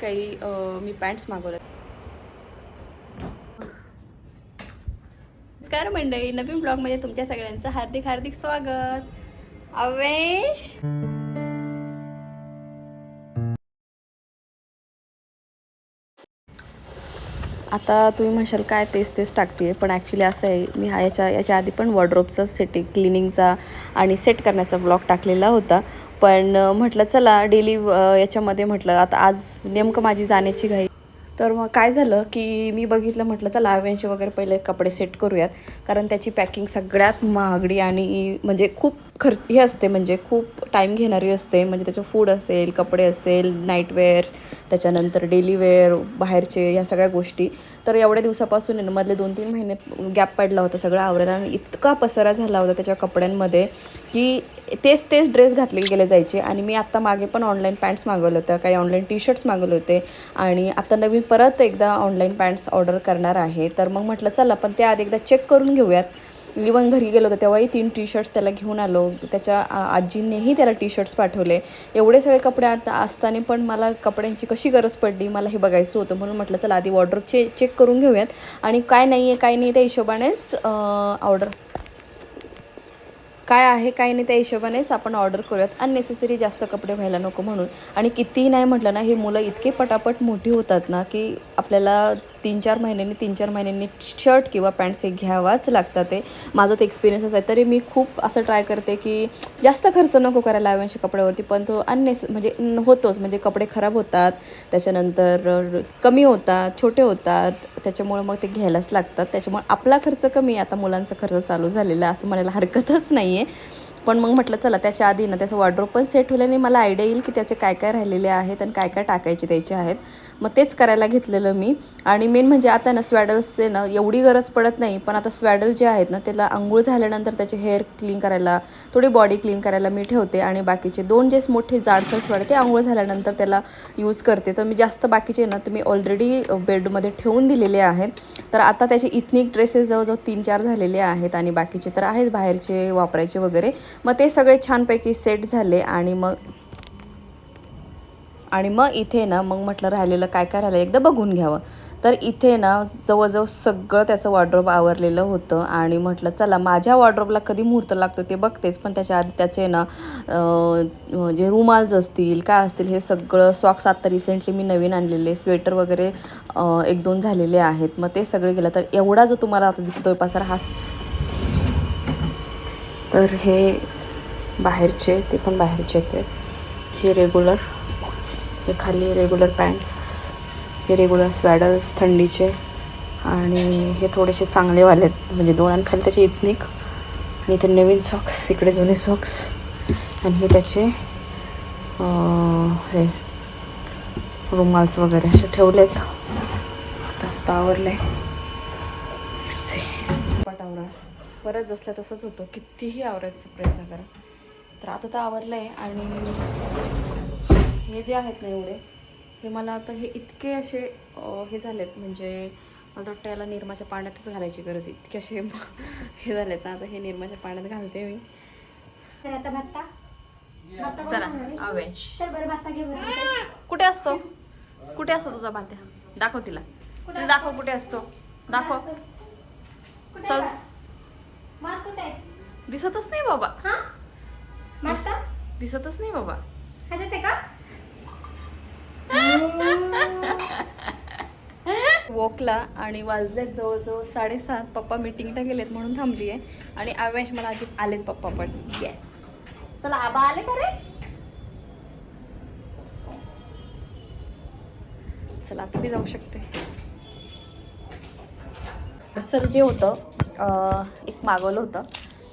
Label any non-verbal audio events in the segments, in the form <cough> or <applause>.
काही अं, मी पॅन्ट्स मागवल्या नमस्कार मंडळी नवीन ब्लॉगमध्ये तुमच्या सगळ्यांचं हार्दिक हार्दिक स्वागत. अवेश! आता तुम्ही म्हणशाल काय तेच तेच टाकते पण ॲक्च्युली असं आहे मी हा याच्या याच्या आधी पण वॉर्ड्रोबचा सेटिंग क्लिनिंगचा आणि सेट करण्याचा ब्लॉग टाकलेला होता. पण म्हटलं चला डेली याच्यामध्ये म्हटलं आता आज नेमकं माझी जाण्याची घाई. तर मग काय झालं की मी बघितलं म्हटलं चला आव्यांचे वगैरे पहिले कपडे सेट करूयात. कारण त्याची पॅकिंग सगळ्यात महागडी आणि म्हणजे खूप खर्च हे असते म्हणजे खूप टाईम घेणारी असते. म्हणजे त्याचं फूड असेल कपडे असेल नाईटवेअर त्याच्यानंतर डेली वेअर बाहेरचे या सगळ्या गोष्टी. तर एवढ्या दिवसापासून मधले दोन तीन महिने गॅप पडला होता सगळं आवरायला आणि इतका पसारा झाला होता त्याच्या कपड्यांमध्ये की तेच तेच ड्रेस घातले गेले जायचे. आणि मी आत्ता मागे पण ऑनलाईन पॅन्ट्स मागवलं होतं काही ऑनलाईन टी शर्ट्स मागवले होते. आणि आता नवीन परत एकदा ऑनलाईन पॅन्ट्स ऑर्डर करणार आहे. तर मग म्हटलं चला पण त्या आधी एकदा चेक करून घेऊयात. इवन घरी गेलो होतो तेव्हाही तीन टी शर्ट्स त्याला घेऊन आलो. त्याच्या आजींनीही त्याला टी शर्ट्स पाठवले. एवढे सगळे कपडे आता असताना पण मला कपड्यांची कशी गरज पडली मला हे बघायचं होतं. म्हणून म्हटलं चला आधी वॉर्डरोब चे चेक करून घेऊयात. आणि काय नाही आहे काय नाही त्या हिशोबानेच ऑर्डर काय आहे काय नाही त्या हिशोबानेच आपण ऑर्डर करूयात. अननेसेसरी जास्त कपडे व्हायला नको म्हणून. आणि कितीही नाही म्हटलं ना हे मुलं इतके पटापट मोठी होतात ना की आपल्याला तीन चार महिन्यांनी तीन चार महिन्यांनी शर्ट किंवा पॅन्ट्स हे घ्यावाच लागतात ते. माझा ते एक्सपिरियन्सच आहे. तरी मी खूप असं ट्राय करते की जास्त खर्च नको करायला लावायच्या कपड्यावरती पण तो अननेस म्हणजे होतोच. म्हणजे कपडे खराब होतात त्याच्यानंतर कमी होतात छोटे होतात. त्याच्यामुळे मग ते घ्यायलाच लागतात. त्याच्यामुळे आपला खर्च कमी आता मुलांचा खर्च चालू झालेला असं म्हणायला हरकतच नाही आहे पण मग म्हटलं चला त्याच्या आधी ना त्याचं वॉर्ड्रोप पण सेट होल्याने मला आयडिया येईल की त्याचे काय काय राहिलेले आहेत आणि काय काय टाकायचे द्यायचे आहेत. मग तेच करायला घेतलेलं मी. आणि मेन म्हणजे आता ना स्वॅडल्सचे ना एवढी गरज पडत नाही पण आता स्वॅडल जे आहेत ना त्याला आंघोळ झाल्यानंतर त्याचे हेअर क्लीन करायला थोडी बॉडी क्लीन करायला मी ठेवते. आणि बाकीचे दोन जे मोठे जाडसर स्वॅड ते आंघोळ झाल्यानंतर त्याला यूज करते. तर मी जास्त बाकीचे ना तर मी ऑलरेडी बेडमध्ये ठेवून दिलेले आहेत. तर आता त्याचे इथनिक ड्रेसेस जवळजवळ तीन चार झालेले आहेत आणि बाकीचे तर आहेत बाहेरचे वापरायचे वगैरे. मग ते सगळे छानपैकी सेट झाले आणि मग आणि मग इथे ना मग म्हटलं राहिलेलं काय काय राहिलं एकदा बघून घ्यावं. तर इथे ना जवळजवळ सगळं त्याचं वॉर्ड्रोब आवरलेलं होतं आणि म्हटलं चला माझ्या वॉर्ड्रोबला कधी मुहूर्त लागतो ते बघतेच पण त्याच्या आधी त्याचे ना जे रुमाल्स असतील काय असतील हे सगळं सॉक्स आत्ता रिसेंटली मी नवीन आणलेले स्वेटर वगैरे एक दोन झालेले आहेत. मग ते सगळे गेलं तर एवढा जो तुम्हाला आता दिसतोय पसार हा तर हे बाहेरचे ते पण बाहेरचे ते हे रेग्युलर हे खाली रेग्युलर पॅन्ट्स हे रेग्युलर स्वॅडर्स थंडीचे आणि हे थोडेसे चांगलेवाले आहेत. म्हणजे डोळ्यांखाली त्याचे इथनिक आणि इथे नवीन सॉक्स इकडे जुने सॉक्स आणि हे त्याचे हे रुमाल्स वगैरे असे ठेवलेत. जास्त आवडले पटावरा परत जसलं तसंच होतं. कितीही आवरायचा प्रयत्न करा. तर आता तर आवरलं आहे आणि हे जे आहेत ना एवढे हे मला आता हे इतके असे हे झालेत म्हणजे मला वाटतं याला निरमाच्या पाण्यातच घालायची गरज आहे. इतके असे <laughs> हे झालेत ना आता हे निरमाच्या पाण्यात घालते मी. तर आता भत्ता चला कुठे असतो? कुठे असतो तुझा भात्या दाखव तिला. तिला दाखव कुठे असतो. दाखव. चल. दिसतच नाही बाबा. हा? दिसतच नाही बाबा. का? वॉकला आणि वाजलेत जवळजवळ साडेसात. पप्पा मिटिंगला गेलेत म्हणून थांबली आहे आणि आवेश मला अजिब आलेत पप्पा पण. येस चला आबा आले का रे चला आता मी जाऊ शकते. सर जे होतं एक मागवलं होतं.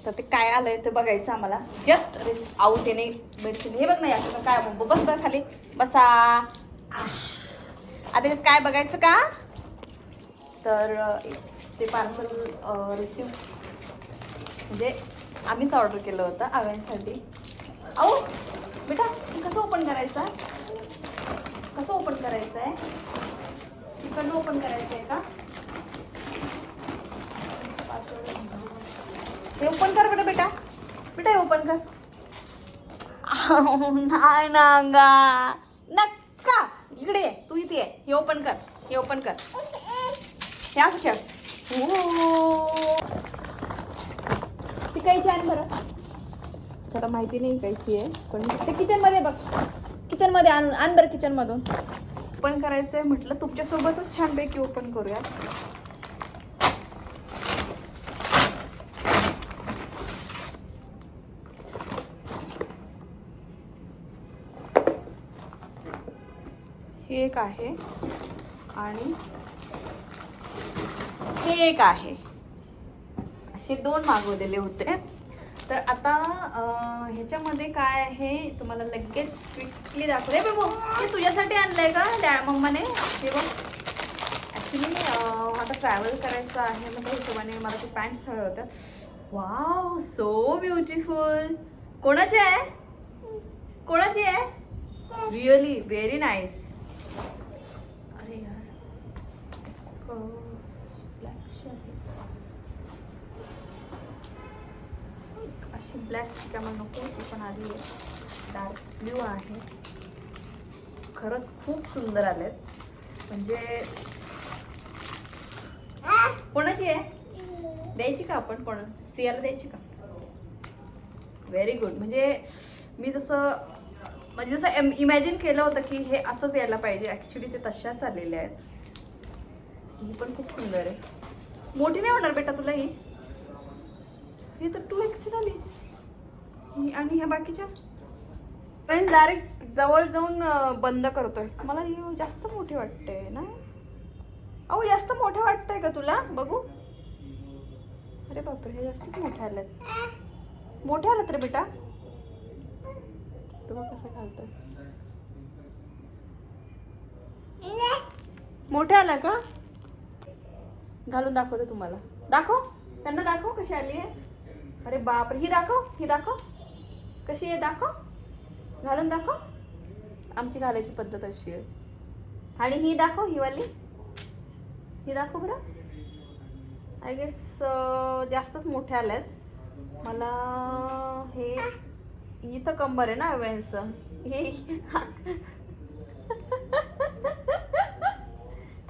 तर ते काय आलं आहे ते बघायचं आम्हाला. जस्ट रिस आउट येणे मेडिसिन हे बघ नाही याचं काय मग बस बरं खाली. बसा. आता काय बघायचं का? तर ते पार्सल रिसिव्ह म्हणजे आम्हीच ऑर्डर केलं होतं आव्यांसाठी. अहो बेटा कसं ओपन करायचं कसं ओपन करायचं आहे? तिकडनं ओपन करायचं आहे का? हे ओपन कर बेटा बेटा. बेटा हे ओपन कर. नाही ना गा नक्का. इकडे तू इथे आहे हे ओपन कर. हे ओपन कर. हे असं खेळ. हो. ती कायची आण बरं. त्याला माहिती नाही कायची आहे पण ते किचनमध्ये बघ. किचनमध्ये आण आण बरं किचनमधून ओपन करायचं आहे म्हटलं तुमच्यासोबतच छानपैकी ओपन करूया. हे एक आहे. आणि हे एक आहे. असे दोन मागवलेले होते. तर आता ह्याच्यामध्ये काय आहे तुम्हाला लगेच क्विकली दाखवते. बघ हे तुझ्यासाठी आणलंय का? डॅ मम्माने? हे बघ. ॲक्च्युली आता ट्रॅव्हल करायचं आहे म्हणजे हिशोबाने मला ते पॅन्ट्स हवे होत्या वाव सो ब्युटिफुल कोणाची आहे? कोणाची आहे? रिअली व्हेरी नाईस अरे यार ब्लॅक अशी ब्लॅक त्यामुळे नको ती पण आली आहे. डार्क ब्ल्यू आहे. खरंच खूप सुंदर आलेत. म्हणजे कोणाची आहे? द्यायची का आपण कोण? सियाला द्यायची का? व्हेरी गुड म्हणजे मी जसं म्हणजे जसं एम इमॅजिन केलं होतं की हे असंच यायला पाहिजे. ॲक्च्युली ते तशाच आलेल्या आहेत. ही पण खूप सुंदर आहे. मोठी नाही होणार बेटा तुला ही? हे तर टू एक्सेल आली आणि ह्या बाकीच्या? पण डायरेक्ट जवळ जाऊन बंद करतोय. मला ही जास्त मोठी वाटते ना अहो जास्त मोठे वाटतंय का तुला? बघू. अरे बापरे हे जास्तच मोठे आलेत. मोठे आलेत रे बेटा. तुम्हा कसं घालतोय. मोठे आला का? घालून दाखवते तुम्हाला. दाखव. त्यांना दाखव कशी आली आहे अरे बापरे ही दाखव ही दाखव. कशी आहे? दाखव. घालून दाखव. आमची घालायची पद्धत अशी आहे. आणि ही दाखव ही वाली. ही दाखव बरं. आय गेस जास्तच मोठे आल्यात मला हे इथं कंबर आहे ना वेन्सचं हे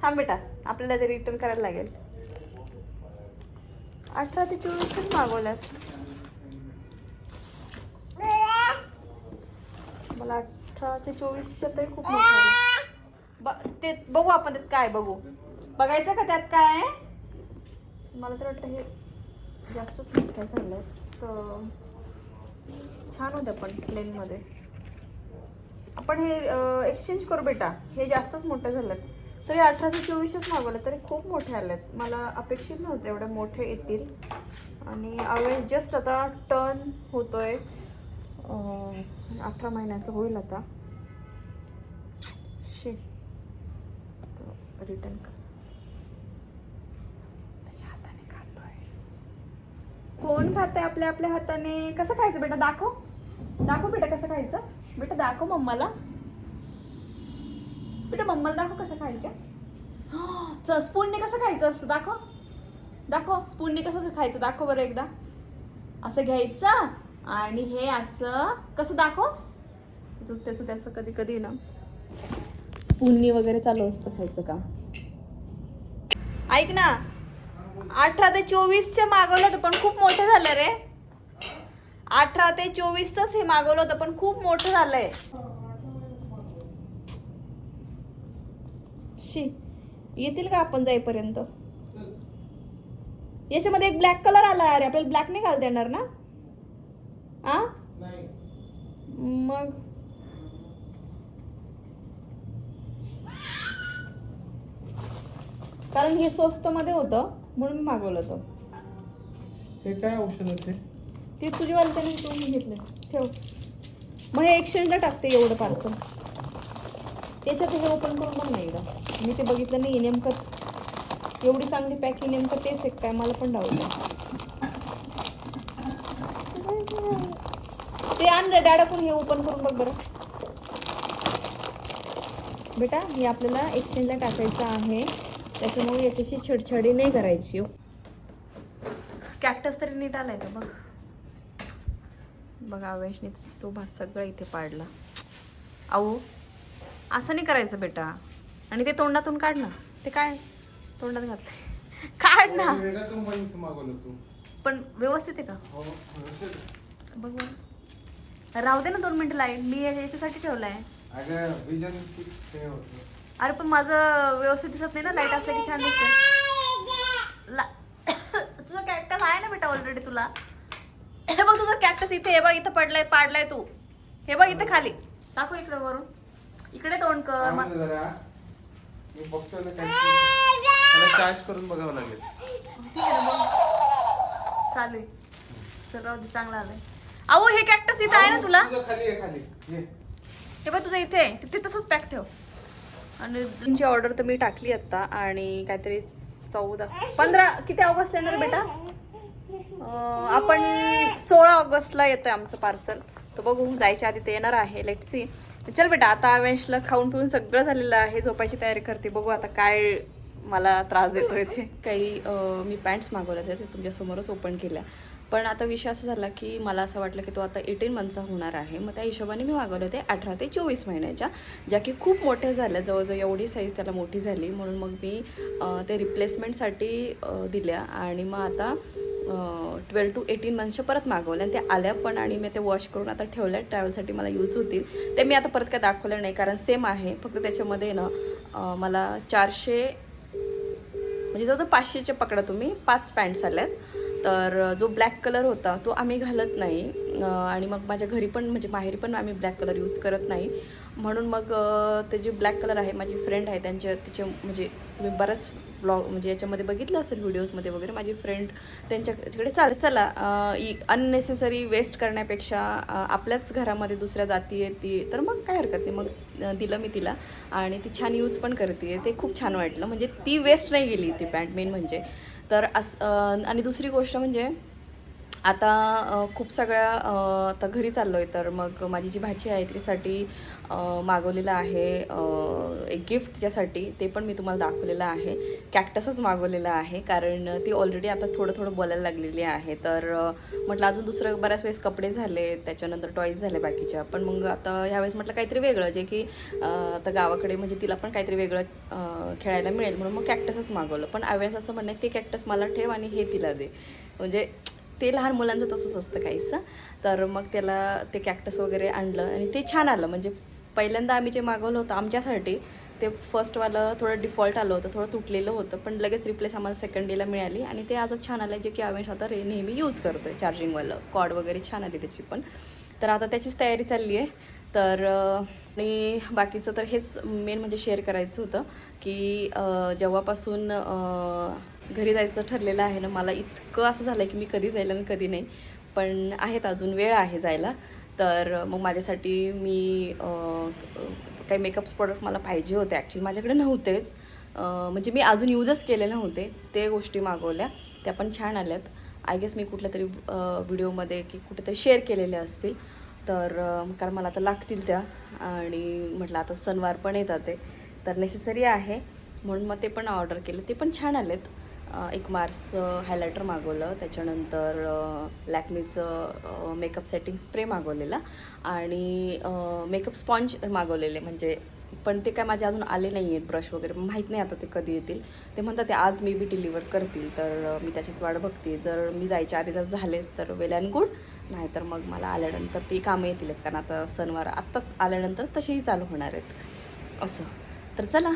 थांब बेटा आपल्याला ते रिटर्न करायला लागेल. अठरा ते चोवीसच मागवल्यात. मला अठरा ते चोवीसच्या तरी खूप मोठं ब- ते बघू आपण त्यात काय बघू. बघायचं का त्यात काय मला तर वाटतं हे जास्तच मोठ्या झाल्या. तर छान होत्या पण प्लेनमध्ये आपण हे एक्सचेंज करू बेटा. हे जास्तच मोठं झालं तरी अठराशे चोवीसच मागवलं तरी खूप मोठे आलेत. मला अपेक्षित नव्हतं एवढे मोठे येतील. आणि अवेळ जस्ट आता टर्न होतोय. आहे अठरा महिन्याचं होईल आता. शे. रिटर्न कर. त्याच्या हाताने खातोय. कोण खातंय आपल्या आपल्या हाताने? कसं खायचं बेटा? दाखव. दाखव बेटा कसं खायचं. बेटा दाखव मम्माला. बेटा मम्माला दाखव कसं खायचं. <gasps> स्पूनने कसं खायचं असतं? दाखव. दाखव स्पूनने कसं खायचं? दाखव बरं एकदा. असं घ्यायचं. आणि हे असं कसं दाखव? त्याचं त्याचं त्याचं कधी कधी ना. स्पूननी वगैरे चालू असतं खायचं का? ऐक ना अठरा ते चोवीसच्या मागवलं होतं पण खूप मोठं झालं रे. अठरा ते चोवीसच हे मागवलं होतं पण खूप मोठं झालंय. शी येतील का आपण जाईपर्यंत? याच्यामध्ये एक ब्लॅक कलर आला अरे आपल्याला ब्लॅक नाही घालता येणार ना? आ? मग? कारण हे स्वस्त मध्ये होतं म्हणून मी मागवलं होतं. हे काय औषध आहे ते? तुझ्यावाले त्याने तू मी घेतलं. ठेव. मग हे एक्सचेंजला टाकते एवढं पार्सल त्याच्यात हे ओपन करून बघ नाही एकदा. मी ते बघितलं नाही नेमकं. एवढी चांगली पॅकिंग नेमकं तेच एक काय मला पण डाऊट ते आण रे डॅडा पण हे ओपन करून बघ बरं. बेटा हे आपल्याला एक्सचेंजला टाकायचं आहे. त्याच्यामुळे याच्याशी छडछडी नाही करायची कॅक्टस तरी नीट आलाय का बघ? बघा अवेशने तो भात सगळं इथे पाडला. आऊ असं नाही करायचं बेटा. आणि ते तोंडातून काढ ना ते काय तोंडात घातलंय? <laughs> काढ ना. पण व्यवस्थित आहे का? हो व्यवस्थित. बघ बरं. राहू दे ना दोन मिनिटं लाइट मी या- याच्यासाठी ठेवलाय. अगं विजन किती हे होतं? अरे पण माझं व्यवस्थित दिसत नाही ना. लाइट असलं की छान दिसत ला <coughs> तुझा कॅक्टस आहे ना बेटा ऑलरेडी तुला. हे बघ तुझा कॅक्टस इथे हे बघ इथं पडलाय पाडलाय तू. हे बघ इथे खाली. दाखव इकडे वरून. इकडे तोंड कर. मग- थांब ना जरा. मी बघतो ना काय त्याला चार्ज करून बघावं लागेल. ठीक आहे ना. चालू आहे. चल राहू दे चांगला आलाय. अहो हे कॅक्टस इथे आहे ना तुला? तुझं खाली आहे खाली. ये. हे बघ तुझं इथे आहे. तिथे तसंच पॅक ठेव. आणि तुमची ऑर्डर तर मी टाकली आता आणि काहीतरी चौदा पंधरा किती ऑगस्ट येणार बेटा? अं, आपण सोळा ऑगस्टला येतोय आमचं पार्सल तर बघू जायच्या आधी ते येणार आहे. लेट सी चल बेटा आता अवेंशला खाऊन पिऊन सगळं झालेलं आहे. झोपायची तयारी करते. बघू आता काय मला त्रास देतोय ते. काही मी पॅन्ट्स मागवल्या होत्या ते तुमच्यासमोरच ओपन केल्या. पण आता विषय असा झाला की मला असं वाटलं की तो आता एटीन मंथचा होणार आहे. मग त्या हिशोबाने मी मागवले होते अठरा ते चोवीस महिन्याच्या ज्या की खूप मोठ्या झाल्या. जवळजवळ एवढी साईज त्याला मोठी झाली. म्हणून मग मी ते रिप्लेसमेंटसाठी दिल्या. आणि मग आता ट्वेल्व टू एटीन मंथच्या परत मागवल्या. आणि त्या आल्या पण आणि मी ते वॉश करून आता ठेवल्या. ट्रॅव्हलसाठी मला यूज होतील. ते मी आता परत काय दाखवलं नाही. कारण सेम आहे. फक्त त्याच्यामध्ये ना मला चारशे म्हणजे जवळजवळ पाचशेचे पकडा तुम्ही पाच पॅन्ट्स आल्यात. तर जो ब्लॅक कलर होता तो आम्ही घालत नाही. आणि मग माझ्या घरी पण म्हणजे बाहेर पण आम्ही ब्लॅक कलर यूज करत नाही. म्हणून मग ते जे ब्लॅक कलर आहे माझी फ्रेंड आहे त्यांच्या तिचे म्हणजे मी बरंच ब्लॉग म्हणजे याच्यामध्ये बघितलं असेल व्हिडिओजमध्ये वगैरे माझी फ्रेंड त्यांच्याकडे चाल चला अननेसेसरी वेस्ट करण्यापेक्षा आपल्याच घरामध्ये दुसऱ्या जाती येते तर मग काय हरकत नाही. मग दिलं मी तिला आणि ती छान यूज पण करते ते खूप छान वाटलं. म्हणजे ती वेस्ट नाही गेली ती पॅन्ट मेन म्हणजे. तर असं आणि दुसरी गोष्ट म्हणजे आता खूप सगळ्या आता घरी चाललो आहे तर मग माझी जी भाची आहे तिच्यासाठी मागवलेलं आहे एक गिफ्ट तिच्यासाठी. ते पण मी तुम्हाला दाखवलेलं आहे. कॅक्टसच मागवलेलं आहे कारण ती ऑलरेडी आता थोडं थोडं बोलायला लागलेली आहे. तर म्हटलं अजून दुसरं बऱ्याच वेळेस कपडे झाले त्याच्यानंतर टॉईज झाले बाकीच्या. पण मग आता ह्यावेळेस म्हटलं काहीतरी वेगळं जे की आता गावाकडे म्हणजे तिला पण काहीतरी वेगळं खेळायला मिळेल म्हणून मग कॅक्टसच मागवलं. पण यावेळेस असं म्हणणं ते कॅक्टस मला ठेव आणि हे तिला दे. म्हणजे ते लहान मुलांचं तसंच असतं काहीचं तर मग त्याला ते कॅक्टस वगैरे आणलं आणि ते छान आलं. म्हणजे पहिल्यांदा आम्ही जे मागवलं होतं आमच्यासाठी ते फर्स्टवालं थोडं डिफॉल्ट आलं होतं थोडं तुटलेलं होतं पण लगेच रिप्लेस आम्हाला सेकंड डेला मिळाली आणि ते आज छान आलं जे की आवेश आता रे नेहमी यूज करतो आहे चार्जिंगवालं कॉड वगैरे छान आली त्याची पण. तर आता त्याचीच तयारी चालली आहे. तर आणि बाकीचं तर हेच मेन म्हणजे शेअर करायचं होतं की जेव्हापासून घरी जायचं ठरलेलं आहे ना मला इतकं असं झालं की मी कधी जायला आणि कधी नाही. पण आहेत अजून वेळ आहे जायला. तर मग माझ्यासाठी मी काही मेकअप्स प्रोडक्ट मला पाहिजे होते. ॲक्च्युली माझ्याकडे नव्हतेच. म्हणजे मी अजून यूजच केले नव्हते. ते गोष्टी मागवल्या. त्या पण छान आल्यात. आय गेस मी कुठल्या तरी व्हिडिओमध्ये की कुठेतरी शेअर केलेल्या असतील. तर कारण मला आता लागतील त्या. आणि म्हटलं आता सणवार पण येतात ते. तर नेसेसरी आहे. म्हणून मग ते पण ऑर्डर केलं. ते पण छान आलेत. एक मार्स हायलायटर मागवलं. त्याच्यानंतर लॅकमीचं मेकअप सेटिंग स्प्रे मागवलेला आणि मेकअप स्पॉन्ज मागवलेले. म्हणजे पण ते काय माझे अजून आले नाही आहेत ब्रश वगैरे माहीत नाही आता ते कधी येतील. ते म्हणतात ते आज मे बी डिलिव्हर करतील. तर मी त्याचीच वाट बघते. जर मी जायच्या आधी जर झालेच तर वेल अँड गुड नाहीतर मग मला आल्यानंतर ती कामं येतीलच. कारण आता सणवार आत्ताच आल्यानंतर तसेही चालू होणार आहेत. असं. तर चला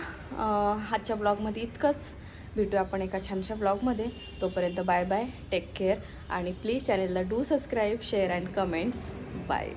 आजच्या ब्लॉगमध्ये इतकंच. भेटूया आपण एका छानशा ब्लॉगमध्ये तोपर्यंत बाय बाय टेक केअर आणि प्लीज चॅनेलला do subscribe share and comments bye